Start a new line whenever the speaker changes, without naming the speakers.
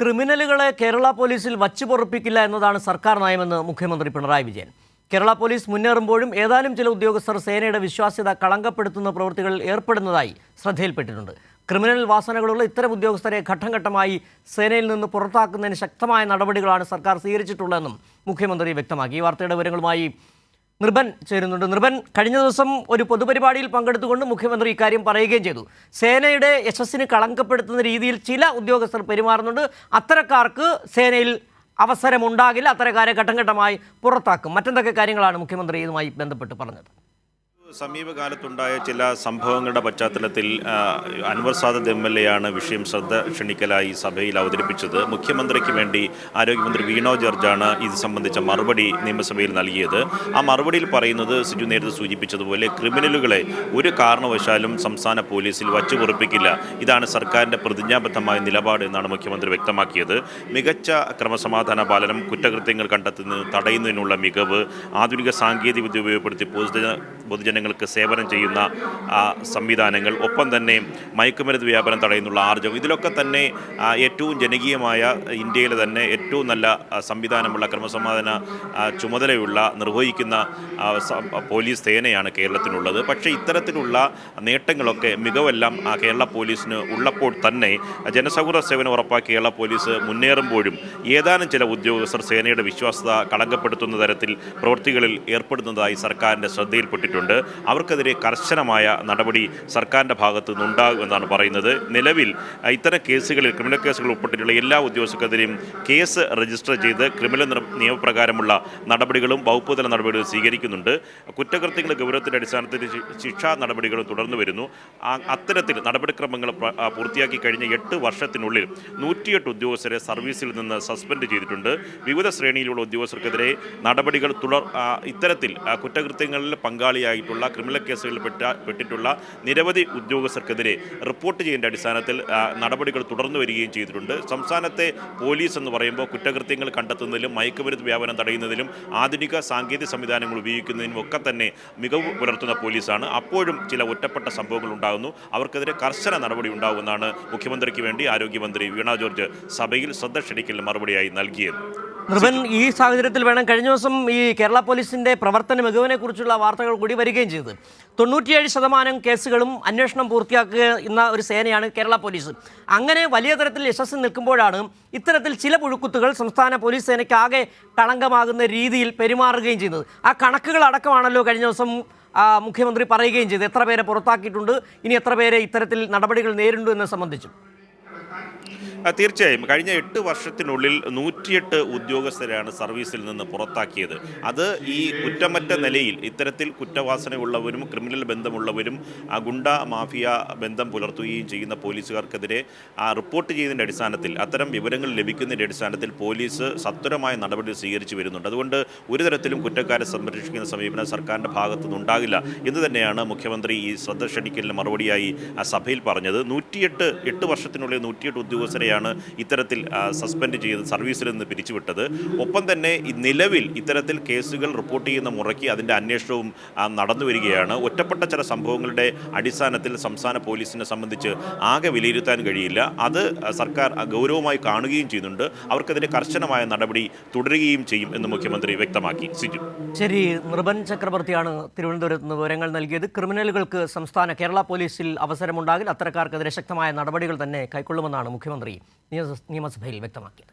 ക്രിമിനലുകളെ കേരള പോലീസിൽ വച്ചു പൊറപ്പിക്കില്ല എന്നതാണ് സർക്കാർ നയമെന്ന് മുഖ്യമന്ത്രി പിണറായി വിജയൻ. കേരള പോലീസ് മുന്നേറുമ്പോഴും ഏതാനും ചില ഉദ്യോഗസ്ഥർ സേനയുടെ വിശ്വാസ്യത കളങ്കപ്പെടുത്തുന്ന പ്രവൃത്തികളിൽ ഏർപ്പെടുന്നതായി ശ്രദ്ധയിൽപ്പെട്ടിട്ടുണ്ട്. ക്രിമിനൽ വാസനകളുള്ള ഇത്തരം ഉദ്യോഗസ്ഥരെ ഘട്ടം ഘട്ടമായി സേനയിൽ നിന്ന് പുറത്താക്കുന്നതിന് ശക്തമായ നടപടികളാണ് സർക്കാർ സ്വീകരിച്ചിട്ടുള്ളതെന്നും മുഖ്യമന്ത്രി വ്യക്തമാക്കി. ഈ വാർത്തയുടെ വിവരങ്ങളുമായി നിർഭൻ ചേരുന്നുണ്ട്. നിർഭൻ കഴിഞ്ഞ ദിവസം ഒരു പൊതുപരിപാടിയിൽ പങ്കെടുത്തുകൊണ്ട് മുഖ്യമന്ത്രി ഇക്കാര്യം പറയുകയും ചെയ്തു. സേനയുടെ യശസ്സിന് കളങ്കപ്പെടുത്തുന്ന രീതിയിൽ ചില ഉദ്യോഗസ്ഥർ പെരുമാറുന്നുണ്ട്. അത്തരക്കാർക്ക് സേനയിൽ അവസരമുണ്ടാകില്ല. അത്തരക്കാരെ ഘട്ടം ഘട്ടമായി പുറത്താക്കും. മറ്റെന്തൊക്കെ കാര്യങ്ങളാണ് മുഖ്യമന്ത്രി ഇതുമായി ബന്ധപ്പെട്ട് പറഞ്ഞത്?
സമീപകാലത്തുണ്ടായ ചില സംഭവങ്ങളുടെ പശ്ചാത്തലത്തിൽ Anvar Sadath M L A ആണ് വിഷയം ശ്രദ്ധ ക്ഷണിക്കലായി സഭയിൽ അവതരിപ്പിച്ചത്. മുഖ്യമന്ത്രിക്ക് വേണ്ടി ആരോഗ്യമന്ത്രി വീണോ ജോർജാണ് ഇത് സംബന്ധിച്ച മറുപടി നിയമസഭയിൽ നൽകിയത്. ആ മറുപടിയിൽ പറയുന്നത് സിജു നേരത്തെ സൂചിപ്പിച്ചതുപോലെ ക്രിമിനലുകളെ ഒരു കാരണവശാലും സംസ്ഥാന പോലീസിൽ വച്ചു പൊറുപ്പിക്കില്ല ഇതാണ് സർക്കാരിന്റെ പ്രതിജ്ഞാബദ്ധമായ നിലപാട് എന്നാണ് മുഖ്യമന്ത്രി വ്യക്തമാക്കിയത്. മികച്ച ക്രമസമാധാന പാലനം കുറ്റകൃത്യങ്ങൾ കണ്ടെത്തുന്നതിന് തടയുന്നതിനുള്ള മികവ് ആധുനിക സാങ്കേതികവിദ്യ ഉപയോഗപ്പെടുത്തി പൊതുജന പൊതുജനങ്ങൾക്ക് സേവനം ചെയ്യുന്ന സംവിധാനങ്ങൾ ഒപ്പം തന്നെ മയക്കുമരുന്ന് വ്യാപനം തടയുന്നുള്ള ആർജവം ഇതിലൊക്കെ തന്നെ ഏറ്റവും ജനകീയമായ ഇന്ത്യയിലെ തന്നെ ഏറ്റവും നല്ല സംവിധാനമുള്ള ക്രമസമാധാന ചുമതലയുള്ള നിർവഹിക്കുന്ന പോലീസ് സേനയാണ് കേരളത്തിനുള്ളത്. പക്ഷേ ഇത്തരത്തിലുള്ള നേട്ടങ്ങളൊക്കെ മികവെല്ലാം ആ, കേരള പോലീസിന് ഉള്ളപ്പോൾ തന്നെ ജനസൗഹൃദ സേവനം ഉറപ്പാക്കി കേരള പോലീസ് മുന്നേറുമ്പോഴും ഏതാനും ചില ഉദ്യോഗസ്ഥർ സേനയുടെ വിശ്വാസ്യത കളങ്കപ്പെടുത്തുന്ന തരത്തിൽ പ്രവൃത്തികളിൽ ഏർപ്പെടുന്നതായി സർക്കാരിന്റെ ശ്രദ്ധയിൽപ്പെട്ടിട്ടുണ്ട്. അവർക്കെതിരെ കർശനമായ നടപടി സർക്കാരിന്റെ ഭാഗത്തു നിന്നുണ്ടാകുമെന്നാണ് പറയുന്നത്. നിലവിൽ ഇത്തരം കേസുകളിൽ ക്രിമിനൽ കേസുകൾ ഉൾപ്പെട്ടിട്ടുള്ള എല്ലാ ഉദ്യോഗസ്ഥർക്കെതിരെയും കേസ് രജിസ്റ്റർ ചെയ്ത് ക്രിമിനൽ നിയമപ്രകാരമുള്ള നടപടികളും വകുപ്പുതല നടപടികളും സ്വീകരിക്കുന്നുണ്ട്. കുറ്റകൃത്യങ്ങൾ ഗൗരവത്തിന്റെ അടിസ്ഥാനത്തിൽ ശിക്ഷാ നടപടികളും തുടർന്നു വരുന്നു. അത്തരത്തിൽ നടപടിക്രമങ്ങൾ പൂർത്തിയാക്കി കഴിഞ്ഞ എട്ട് വർഷത്തിനുള്ളിൽ നൂറ്റിയെട്ട് ഉദ്യോഗസ്ഥരെ സർവീസിൽ നിന്ന് സസ്പെൻഡ് ചെയ്തിട്ടുണ്ട്. വിവിധ ശ്രേണിയിലുള്ള ഉദ്യോഗസ്ഥർക്കെതിരെ നടപടികൾ തുടർ ഇത്തരത്തിൽ കുറ്റകൃത്യങ്ങളിൽ പങ്കാളിയായിട്ടുള്ള ക്രിമിനൽ കേസുകളിൽ പെട്ട പെട്ടിട്ടുള്ള നിരവധി ഉദ്യോഗസ്ഥർക്കെതിരെ റിപ്പോർട്ട് ചെയ്യേണ്ട അടിസ്ഥാനത്തിൽ നടപടികൾ തുടർന്നു വരികയും ചെയ്തിട്ടുണ്ട്. സംസ്ഥാനത്തെ പോലീസ് എന്ന് പറയുമ്പോൾ കുറ്റകൃത്യങ്ങൾ കണ്ടെത്തുന്നതിലും മയക്കുമരുന്ന് വ്യാപനം തടയുന്നതിലും ആധുനിക സാങ്കേതിക സംവിധാനങ്ങൾ ഉപയോഗിക്കുന്നതിനും ഒക്കെ തന്നെ മികവ് പുലർത്തുന്ന പോലീസാണ്. അപ്പോഴും ചില ഒറ്റപ്പെട്ട സംഭവങ്ങൾ ഉണ്ടാകുന്നു. അവർക്കെതിരെ കർശന നടപടി ഉണ്ടാകുമെന്നാണ് മുഖ്യമന്ത്രിക്ക് വേണ്ടി ആരോഗ്യമന്ത്രി വീണ ജോർജ് സഭയിൽ ശ്രദ്ധ ക്ഷണിക്കൽ മറുപടിയായി നൽകിയത്.
നിർഭൻ ഈ സാഹചര്യത്തിൽ വേണം കഴിഞ്ഞ ദിവസം ഈ കേരള പോലീസിന്റെ പ്രവർത്തന മികവിനെ കുറിച്ചുള്ള വാർത്തകൾ കൂടി വരികയും ചെയ്തത്. തൊണ്ണൂറ്റിയേഴ് ശതമാനം കേസുകളും അന്വേഷണം പൂർത്തിയാക്കുക എന്ന ഒരു സേനയാണ് കേരള പോലീസ്. അങ്ങനെ വലിയ തരത്തിൽ യശസ് നിൽക്കുമ്പോഴാണ് ഇത്തരത്തിൽ ചില പുഴുക്കുത്തുകൾ സംസ്ഥാന പോലീസ് സേനയ്ക്ക് ആകെ കളങ്കമാകുന്ന രീതിയിൽ പെരുമാറുകയും ചെയ്യുന്നത് ആ കണക്കുകൾ അടക്കമാണല്ലോ കഴിഞ്ഞ ദിവസം മുഖ്യമന്ത്രി പറയുകയും ചെയ്തു എത്ര പേരെ പുറത്താക്കിയിട്ടുണ്ട് ഇനി എത്ര പേരെ ഇത്തരത്തിൽ നടപടികൾ നേരിടുന്നു എന്നെ സംബന്ധിച്ചും.
തീർച്ചയായും. കഴിഞ്ഞ എട്ട് വർഷത്തിനുള്ളിൽ നൂറ്റിയെട്ട് ഉദ്യോഗസ്ഥരെയാണ് സർവീസിൽ നിന്ന് പുറത്താക്കിയത്. അത് ഈ കുറ്റമറ്റ നിലയിൽ ഇത്തരത്തിൽ കുറ്റവാസനയുള്ളവരും ക്രിമിനൽ ബന്ധമുള്ളവരും ആ, ഗുണ്ട മാഫിയ ബന്ധം പുലർത്തുകയും ചെയ്യുന്ന പോലീസുകാർക്കെതിരെ ആ, റിപ്പോർട്ട് ചെയ്തതിന്റെ അടിസ്ഥാനത്തിൽ അത്തരം വിവരങ്ങൾ ലഭിക്കുന്നതിന്റെ അടിസ്ഥാനത്തിൽ പോലീസ് സത്വരമായ നടപടി സ്വീകരിച്ചു വരുന്നുണ്ട്. അതുകൊണ്ട് ഒരു തരത്തിലും കുറ്റക്കാരെ സംരക്ഷിക്കുന്ന സമീപനം സർക്കാരിന്റെ ഭാഗത്തു നിന്നുണ്ടാകില്ല എന്ന് തന്നെയാണ് മുഖ്യമന്ത്രി ഈ ശ്രദ്ധ ക്ഷണിക്കലിന് മറുപടിയായി ആ, സഭയിൽ പറഞ്ഞത്. നൂറ്റിയെട്ട് എട്ട് വർഷത്തിനുള്ളിൽ നൂറ്റിയെട്ട് ഉദ്യോഗസ്ഥരെയാണ് ഇത്തരത്തിൽ സസ്പെൻഡ് ചെയ്ത് സർവീസിൽ നിന്ന് പിരിച്ചുവിട്ടത്. ഒപ്പം തന്നെ നിലവിൽ ഇത്തരത്തിൽ കേസുകൾ റിപ്പോർട്ട് ചെയ്യുന്ന മുറയ്ക്ക് അതിന്റെ അന്വേഷണവും നടന്നു വരികയാണ്. ഒറ്റപ്പെട്ട ചില സംഭവങ്ങളുടെ അടിസ്ഥാനത്തിൽ സംസ്ഥാന പോലീസിനെ സംബന്ധിച്ച് ആകെ വിലയിരുത്താൻ കഴിയില്ല. അത് സർക്കാർ ഗൗരവമായി കാണുകയും ചെയ്യുന്നുണ്ട്. അവർക്കെതിരെ കർശനമായ നടപടി തുടരുകയും ചെയ്യും എന്ന് മുഖ്യമന്ത്രി വ്യക്തമാക്കി. സിജു.
ശരി നൃപൻ ചക്രവർത്തിയാണ് തിരുവനന്തപുരത്ത് നിന്ന് വിവരങ്ങൾ നൽകിയത്. ക്രിമിനലുകൾക്ക് സംസ്ഥാന കേരള പോലീസിൽ അവസരമുണ്ടാകിൽ അത്തരക്കാർക്കെതിരെ ശക്തമായ നടപടികൾ തന്നെ കൈക്കൊള്ളുമെന്നാണ് മുഖ്യമന്ത്രി നിയമസ- നിയമസഭയിൽ വ്യക്തമാക്കിയത്